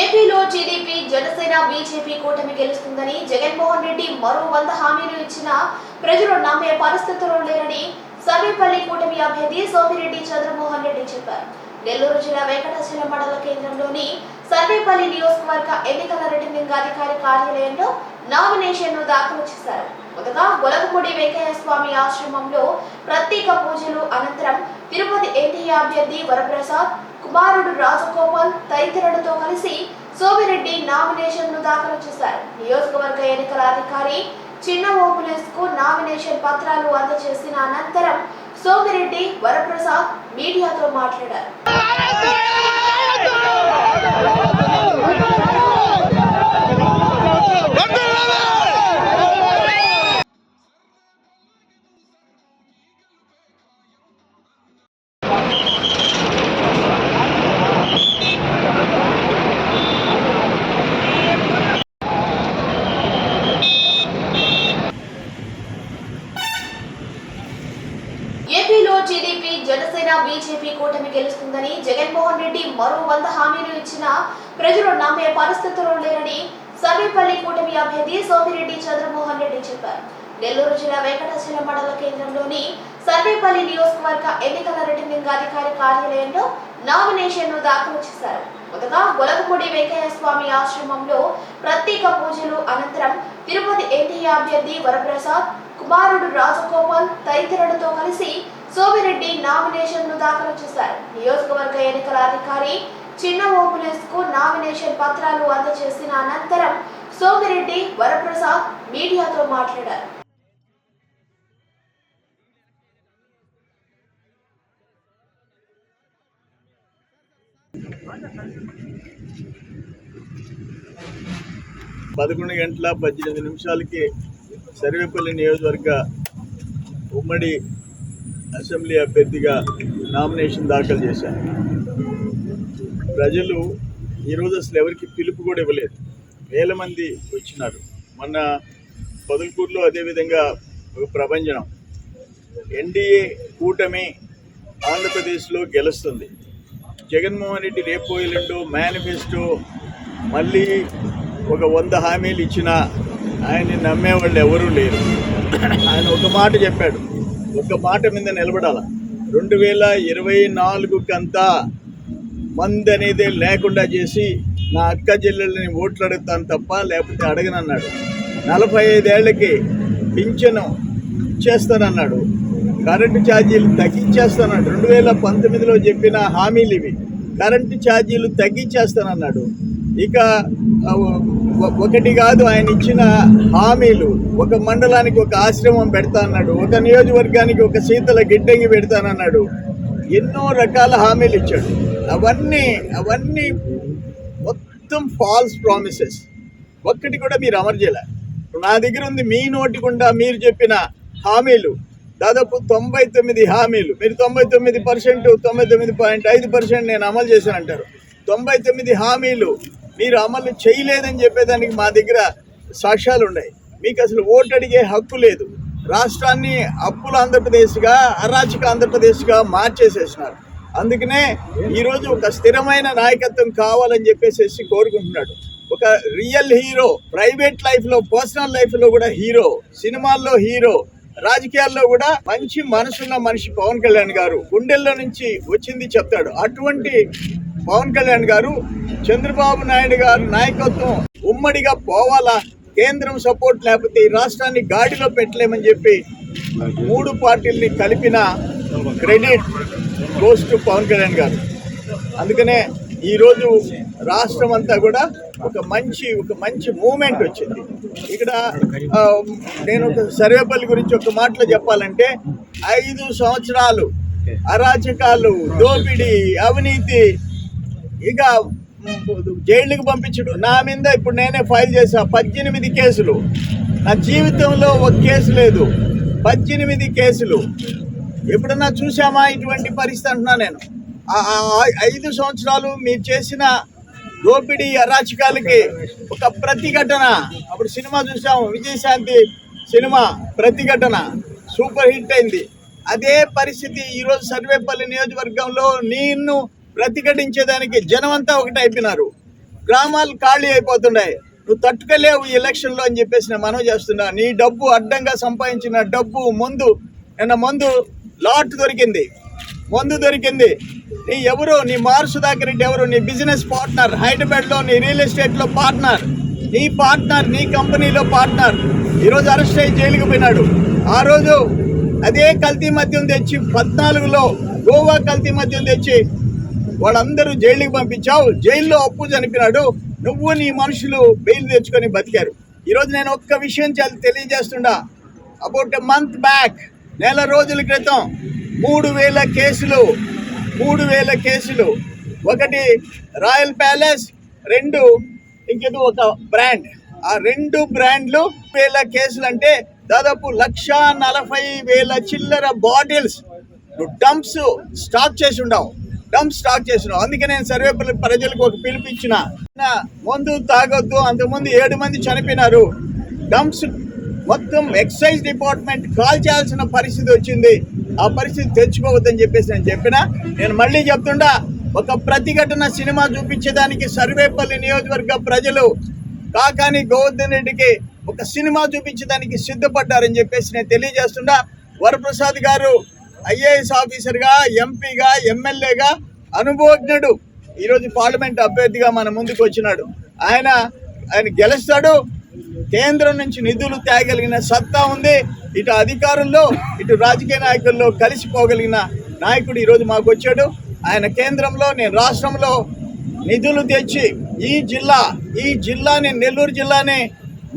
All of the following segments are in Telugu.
ఏపీలో టీడీపీ జనసేన బీజేపీ కూటమి గెలుస్తుందని జగన్మోహన్ రెడ్డి మరో వంద హామీలు ఇచ్చినా ప్రజలు నమ్మే పరిస్థితుల్లో లేరని సర్వేపల్లి కూటమి అభ్యర్థి సోమిరెడ్డి చంద్రమోహన్ రెడ్డి చెప్పారు. నెల్లూరు జిల్లా వెంకటాచలం మండల కేంద్రంలోని సర్వేపల్లి నియోజకవర్గ ఎన్నికల రిటర్నింగ్ అధికారి కార్యాలయంలో నామినేషన్ను దాఖలు చేశారు. మొదటగా గొలగపూడి వెంకయ్య స్వామి ఆశ్రమంలో ప్రత్యేక పూజలు అనంతరం తిరుపతి ఎన్టీఏ అభ్యర్థి వరప్రసాద్ కుమారుడు రాజగోపాల్ తదితరులతో కలిసి సోమిరెడ్డి నామినేషన్ను దాఖలు చేశారు. నియోజకవర్గ ఎన్నికల అధికారి చిన్న ఓపులెస్కు నామినేషన్ పత్రాలు అందజేసిన అనంతరం సోమిరెడ్డి వరప్రసాద్ మీడియాతో మాట్లాడారు. మరో వంద హామీలు ఇచ్చినా ప్రజలు నమ్మే పరిస్థితుల్లో లేరని సర్వేపల్లి కూటమి అభ్యర్థి సోమిరెడ్డి చంద్రమోహన్ రెడ్డి చెప్పారు. నెల్లూరు జిల్లా వెంకటాచలం మండల కేంద్రంలోని సర్వేపల్లి నియోజకవర్గ ఎన్నికల రిటర్నింగ్ అధికారి కార్యాలయంలో నామినేషన్ను దాఖలు చేశారు. మొదటగా గొలకపూడి వెంకయ్య స్వామి ఆశ్రమంలో ప్రత్యేక పూజలు అనంతరం తిరుపతి ఎన్టీఏ అభ్యర్థి వరప్రసాద్ కుమారుడు రాజగోపాల్ సోమిరెడ్డి నామినేషన్ను దాఖలు చేశారు. నియోజకవర్గ ఎన్నికల అధికారి చిన్న ఓపులెస్కు నామినేషన్ పత్రాలు అందజేసిన అనంతరం సోమిరెడ్డి వరప్రసాద్ మీడియాతో మాట్లాడారు. పదకొండు గంటల పద్దెనిమిది నిమిషాలకి సర్వేపల్లి నియోజకవర్గ ఉమ్మడి అసెంబ్లీ అభ్యర్థిగా నామినేషన్ దాఖలు చేశాను ప్రజలు ఈరోజు అసలు ఎవరికి పిలుపు కూడా ఇవ్వలేదు. వేల మంది వచ్చినారు. మొన్న పొదలకూరులో అదేవిధంగా ఒక ప్రభంజనం. ఎన్డీఏ కూటమి ఆంధ్రప్రదేశ్లో గెలుస్తుంది. జగన్మోహన్ రెడ్డి రేపు ఎల్లుండో మేనిఫెస్టో మళ్ళీ ఒక వంద హామీలు ఇచ్చినా ఆయన్ని నమ్మేవాళ్ళు ఎవరూ లేరు. ఆయన ఒక మాట చెప్పాడు. ఒక మాట మీద నిలబడాల. రెండు వేల ఇరవై నాలుగుకంతా మంది అనేది లేకుండా చేసి నా అక్క చెల్లెళ్ళని ఓట్లు అడుగుతాను తప్ప లేకపోతే అడగనన్నాడు. నలభై ఐదేళ్ళకి పింఛను ఇచ్చేస్తానన్నాడు. కరెంటు ఛార్జీలు తగ్గించేస్తానన్నాడు. రెండు వేల పంతొమ్మిదిలో చెప్పిన హామీలు ఇవి కరెంటు ఛార్జీలు తగ్గించేస్తానన్నాడు. ఇక ఒకటి కాదు ఆయన ఇచ్చిన హామీలు. ఒక మండలానికి ఒక ఆశ్రమం పెడతా అన్నాడు. ఒక నియోజకవర్గానికి ఒక శీతల గిడ్డంగి పెడతానన్నాడు ఎన్నో రకాల హామీలు ఇచ్చాడు. అవన్నీ అవన్నీ మొత్తం ఫాల్స్ ప్రామిసెస్ ఒక్కటి కూడా మీరు అమరు చేయలే. నా దగ్గర ఉంది మీ నోటి గుండా మీరు చెప్పిన హామీలు. దాదాపు తొంభై తొమ్మిది హామీలు. మీరు తొంభై తొమ్మిది పర్సెంట్ తొంభై తొమ్మిది పాయింట్ ఐదు పర్సెంట్ నేను అమలు చేశానంటారు. తొంభై తొమ్మిది హామీలు మీరు అమలు చేయలేదని చెప్పేదానికి మా దగ్గర సాక్ష్యాలు ఉన్నాయి. మీకు అసలు ఓటు అడిగే హక్కు లేదు. రాష్ట్రాన్ని అప్పుల ఆంధ్రప్రదేశ్గా అరాచక ఆంధ్రప్రదేశ్గా మార్చేసేసినారు. అందుకనే ఈరోజు ఒక స్థిరమైన నాయకత్వం కావాలని చెప్పేసి కోరుకుంటున్నాడు. ఒక రియల్ హీరో ప్రైవేట్ లైఫ్లో పర్సనల్ లైఫ్లో కూడా హీరో సినిమాల్లో హీరో రాజకీయాల్లో కూడా మంచి మనసున్న మనిషి పవన్ కళ్యాణ్ గారు గుండెల్లో నుంచి వచ్చింది చెప్తాడు. అటువంటి పవన్ కళ్యాణ్ గారు చంద్రబాబు నాయుడు గారు నాయకత్వం ఉమ్మడిగా పోవాలా? కేంద్రం సపోర్ట్ లేకపోతే ఈ రాష్ట్రాన్ని గాడిలో పెట్టలేమని చెప్పి మూడు పార్టీల్ని కలిపిన credit goes to Pawan Kalyan garu. అందుకనే ఈరోజు రాష్ట్రం అంతా కూడా ఒక మంచి ఒక మంచి మూమెంట్ వచ్చింది. ఇక్కడ నేను ఒక సర్వేపల్లి గురించి ఒక మాటలో చెప్పాలంటే ఐదు సంవత్సరాలు అరాచకాలు దోపిడీ అవినీతి ఇక జైలుకి పంపించడు. నా మీద ఇప్పుడు నేనే ఫైల్ చేసా పద్దెనిమిది కేసులు. నా జీవితంలో ఒక కేసు లేదు. పద్దెనిమిది కేసులు. ఎప్పుడన్నా చూసామా ఇటువంటి పరిస్థితి అంటున్నా నేను. ఐదు సంవత్సరాలు మీరు చేసిన దోపిడీ అరాచకాలకి ఒక ప్రతిఘటన. అప్పుడు సినిమా చూసాము Vijayashanti cinema Pratighatana. Super hit అయింది. అదే పరిస్థితి ఈరోజు సర్వేపల్లి నియోజకవర్గంలో నిన్ను ప్రతిఘటించేదానికి జనమంతా ఒకటైపోయినారు గ్రామాలు ఖాళీ అయిపోతున్నాయి. నువ్వు తట్టుకోలేవు ఈ ఎలక్షన్లో అని చెప్పేసి నేను మనవి చేస్తున్నా. నీ డబ్బు అడ్డంగా సంపాదించిన డబ్బు ముందు నిన్న మందు లాట్ దొరికింది. మందు దొరికింది. నీ ఎవరు? నీ మారు సుధాకర్ రెడ్డి ఎవరు? నీ బిజినెస్ పార్ట్నర్ హైదరాబాద్లో నీ రియల్ ఎస్టేట్లో పార్ట్నర్. నీ పార్ట్నర్ నీ కంపెనీలో పార్ట్నర్. ఈరోజు అరెస్ట్ అయ్యి జైలుకి పోయినాడు. ఆ రోజు అదే కల్తీ మద్యం తెచ్చి పద్నాలుగులో గోవా కల్తీ మద్యం తెచ్చి వాళ్ళందరూ జైలుకి పంపించావు. జైల్లో అప్పు చనిపోయినాడు. నువ్వు నీ మనుషులు బెయిల్ తెచ్చుకొని బతికారు. ఈరోజు నేను ఒక్క విషయం చాలా తెలియజేస్తుండా. అబౌట్ ఎ మంత్ బ్యాక్ నెల రోజుల క్రితం మూడు వేల కేసులు మూడు వేల కేసులు. ఒకటి రాయల్ ప్యాలెస్ రెండు ఇంకేదో ఒక బ్రాండ్. ఆ రెండు బ్రాండ్లు వేల కేసులు అంటే దాదాపు లక్ష నలభై వేల చిల్లర బాటిల్స్ డంప్స్ స్టాక్ చేసి ఉండవు. డంప్ స్టాక్ చేసినాం. అందుకే నేను సర్వేపల్లి ప్రజలకు ఒక పిలిపించిన. మందు తాగొద్దు. అంతకుముందు ఏడు మంది చనిపోయినారు. డంప్స్ మొత్తం ఎక్సైజ్ డిపార్ట్మెంట్ కాల్ చేయాల్సిన పరిస్థితి వచ్చింది. ఆ పరిస్థితి తెచ్చుకోవద్దని చెప్పేసి నేను చెప్పిన. నేను మళ్ళీ చెప్తుండా ఒక ప్రతిఘటన సినిమా చూపించేదానికి సర్వేపల్లి నియోజకవర్గ ప్రజలు కాకాని గోవర్ధన్ రెడ్డికి ఒక సినిమా చూపించడానికి సిద్ధపడ్డారని చెప్పేసి నేను తెలియజేస్తుండా. వరప్రసాద్ గారు ఐఏఎస్ ఆఫీసర్గా ఎంపీగా ఎమ్మెల్యేగా అనుభవజ్ఞుడు. ఈరోజు పార్లమెంట్ అభ్యర్థిగా మన ముందుకు వచ్చినాడు ఆయన ఆయన గెలుస్తాడు. కేంద్రం నుంచి నిధులు తేగలిగిన సత్తా ఉంది. ఇటు అధికారుల్లో ఇటు రాజకీయ నాయకుల్లో కలిసిపోగలిగిన నాయకుడు ఈరోజు మాకు వచ్చాడు ఆయన కేంద్రంలో నేను రాష్ట్రంలో నిధులు తెచ్చి ఈ జిల్లా ఈ జిల్లాని నెల్లూరు జిల్లాని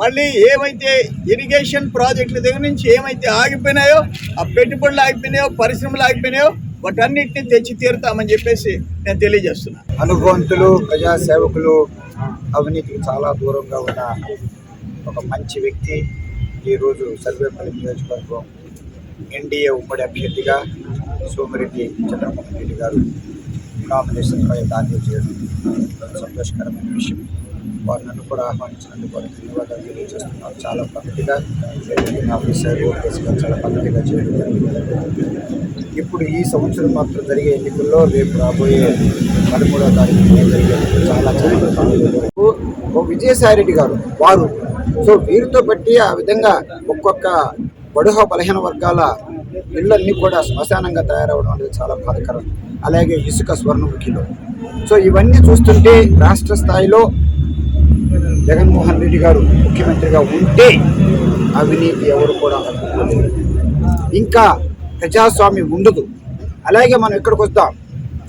మళ్ళీ ఏమైతే ఇరిగేషన్ ప్రాజెక్టుల దగ్గర నుంచి ఏమైతే ఆగిపోయినాయో ఆ పెట్టుబడులు ఆగిపోయినాయో పరిశ్రమలు ఆగిపోయినాయో వాటన్నిటిని తెచ్చి తీరుతామని చెప్పేసి నేను తెలియజేస్తున్నాను అనుభవంతులు ప్రజా సేవకులు అవినీతికి చాలా దూరంగా ఉన్న ఒక మంచి వ్యక్తి ఈరోజు సర్వేపల్లి నియోజకవర్గం ఎన్డీఏ ఉమ్మడి అభ్యర్థిగా సోమిరెడ్డి చంద్రమోహన్ రెడ్డి గారు నామినేషన్పై దాఖలు చేయడం సంతోషకరమైన విషయం. వారు నన్ను కూడా ఆహ్వానించినందుకు వారికి ధన్యవాదాలు తెలియజేస్తున్నారు చాలా పద్ధతిగా ఆఫీసర్ చాలా పద్ధతిగా చేయడం ఇప్పుడు ఈ సంవత్సరం మాత్రం జరిగే ఎన్నికల్లో రేపు రాబోయే పదమూడవ తారీఖు జరిగే చాలా చాలా విజయసాయి రెడ్డి గారు వారు. సో వీరితో బట్టి ఆ విధంగా ఒక్కొక్క బడుహ బలహీన వర్గాల ఇళ్ళన్నీ కూడా శ్మశానంగా తయారవడం అనేది చాలా బాధకరం. అలాగే ఇసుక స్వర్ణముఖిలో. సో ఇవన్నీ చూస్తుంటే రాష్ట్ర స్థాయిలో జగన్మోహన్ రెడ్డి గారు ముఖ్యమంత్రిగా ఉంటే అవినీతి ఎవరు కూడా అందుకోలేరు ఇంకా ప్రజాస్వామ్యం ఉండదు. అలాగే మనం ఎక్కడికి వద్దాం?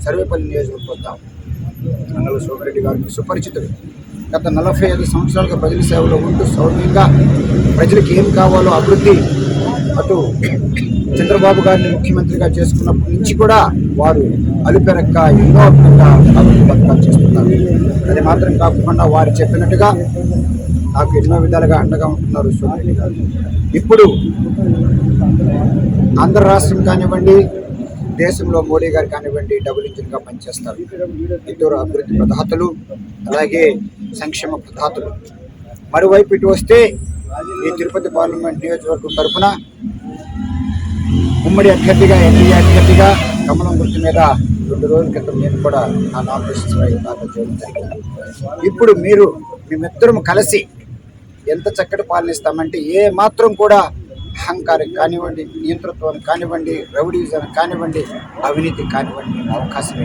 సర్వేపల్లి నియోజకవర్గం వద్దాం. నల్ల శోభరెడ్డి గారికి సుపరిచితుడు. గత నలభై ఐదు సంవత్సరాలుగా ప్రజల సేవలో ఉంటూ సౌమ్యంగా ప్రజలకు ఏం కావాలో అభివృద్ధి అటు చంద్రబాబు గారిని ముఖ్యమంత్రిగా చేసుకున్నప్పటి నుంచి కూడా వారు అలుపెరక్క ఎన్నో విధంగా అభివృద్ధి పథకాలు చేస్తున్నారు. అది మాత్రం కాకుండా వారు చెప్పినట్టుగా నాకు ఎన్నో విధాలుగా అండగా ఉంటున్నారు సోమిరెడ్డి గారు. ఇప్పుడు ఆంధ్ర రాష్ట్రం కానివ్వండి దేశంలో మోడీ గారు కానివ్వండి డబుల్ ఇంజిన్గా పనిచేస్తారు. ఇద్దరు అభివృద్ధి ప్రదాతలు అలాగే సంక్షేమ ప్రదాతలు. మరోవైపు ఇటు వస్తే ఈ తిరుపతి పార్లమెంట్ నియోజకవర్గం తరఫున ఉమ్మడి అభ్యర్థిగా ఎన్డీఏ అభ్యర్థిగా కమలం గుర్తు మీద రెండు రోజుల క్రితం నేను కూడా నా నామినేషన్ దాఖలు చేయడం జరిగింది. ఇప్పుడు మీరు మేమిద్దరం కలిసి ఎంత చక్కటి పాలనిస్తామంటే ఏ మాత్రం కూడా అహంకారం కానివ్వండి నియంతృత్వానికి కానివ్వండి రౌడీజం కానివ్వండి అవినీతి కానివ్వండి అవకాశం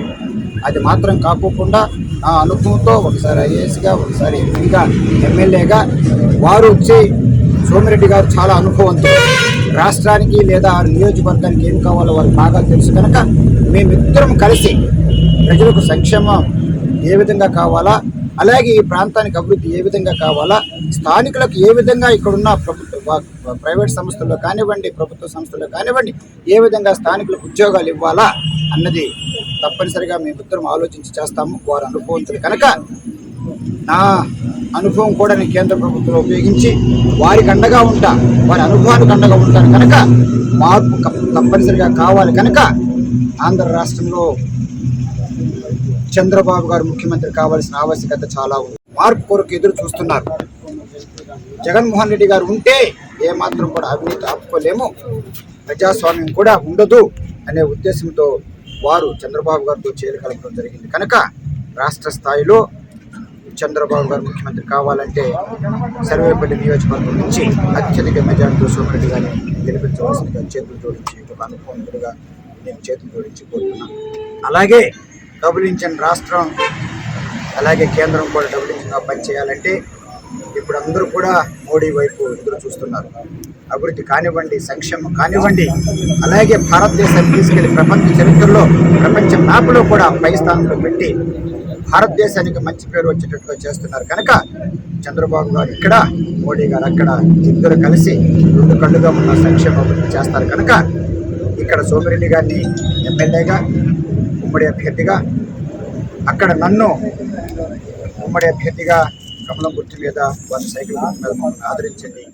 అది మాత్రం కాకోకుండా నా అనుభవంతో ఒకసారి ఐఏఎస్గా ఒకసారి ఎంపీగా ఎమ్మెల్యేగా వారు వచ్చి సోమిరెడ్డి గారు చాలా అనుభవంతో రాష్ట్రానికి లేదా ఆ నియోజకవర్గానికి ఏం కావాలో వారికి బాగా తెలుసు కనుక మేమిద్దరం కలిసి ప్రజలకు సంక్షేమం ఏ విధంగా కావాలా అలాగే ఈ ప్రాంతానికి అభివృద్ధి ఏ విధంగా కావాలా స్థానికులకు ఏ విధంగా ఇక్కడున్న ప్రభుత్వ ప్రైవేట్ సంస్థల్లో కానివ్వండి ప్రభుత్వ సంస్థల్లో కానివ్వండి ఏ విధంగా స్థానికులకు ఉద్యోగాలు ఇవ్వాలా అన్నది తప్పనిసరిగా మేమిద్దరం ఆలోచించి చేస్తాము. వారు అనుభవంతులు కనుక నా అనుభవం కూడా నేను కేంద్ర ప్రభుత్వం ఉపయోగించి వారికి అండగా ఉంటా వారి అనుభవానికి అండగా ఉంటాను కనుక మార్పు తప్పనిసరిగా కావాలి కనుక ఆంధ్ర రాష్ట్రంలో చంద్రబాబు గారు ముఖ్యమంత్రి కావాల్సిన ఆవశ్యకత చాలా ఉంది. మార్పు కొరకు ఎదురు చూస్తున్నారు. జగన్మోహన్ రెడ్డి గారు ఉంటే ఏమాత్రం కూడా అవినీతి ఆపుకోలేము. ప్రజాస్వామ్యం కూడా ఉండదు అనే ఉద్దేశంతో వారు చంద్రబాబు గారితో చేరు జరిగింది. కనుక రాష్ట్ర స్థాయిలో చంద్రబాబు గారు ముఖ్యమంత్రి కావాలంటే సర్వేపల్లి నియోజకవర్గం నుంచి అత్యధిక మెజార్టీతో సోమరెడ్డి గారిని గెలిపించవలసిందిగా చేతులు జోడించి ఒక నేను చేతులు జోడించి కోరుతున్నాను అలాగే డబుల్ ఇంజన్ రాష్ట్రం అలాగే కేంద్రం కూడా డబుల్ ఇంజన్గా పనిచేయాలంటే ఇప్పుడు అందరూ కూడా మోడీ వైపు ఎదురు చూస్తున్నారు. అభివృద్ధి కానివ్వండి సంక్షేమం కానివ్వండి అలాగే భారతదేశాన్ని తీసుకెళ్ళి ప్రపంచ చరిత్రలో ప్రపంచ మ్యాప్లో కూడా పై స్థానంలో పెట్టి భారతదేశానికి మంచి పేరు వచ్చేటట్టుగా చేస్తున్నారు. కనుక చంద్రబాబు గారు ఇక్కడ మోడీ గారు అక్కడ ఇద్దరు కలిసి రెండు కళ్ళుగా ఉన్న సంక్షేమ అభివృద్ధి చేస్తారు. కనుక ఇక్కడ సోమిరెడ్డి గారిని ఎమ్మెల్యేగా ఉమ్మడి అభ్యర్థిగా అక్కడ నన్ను ఉమ్మడి అభ్యర్థిగా కమలం గుర్తు మీద వారి సైకిల్ గుర్తు మీద మమ్మల్ని ఆదరించండి.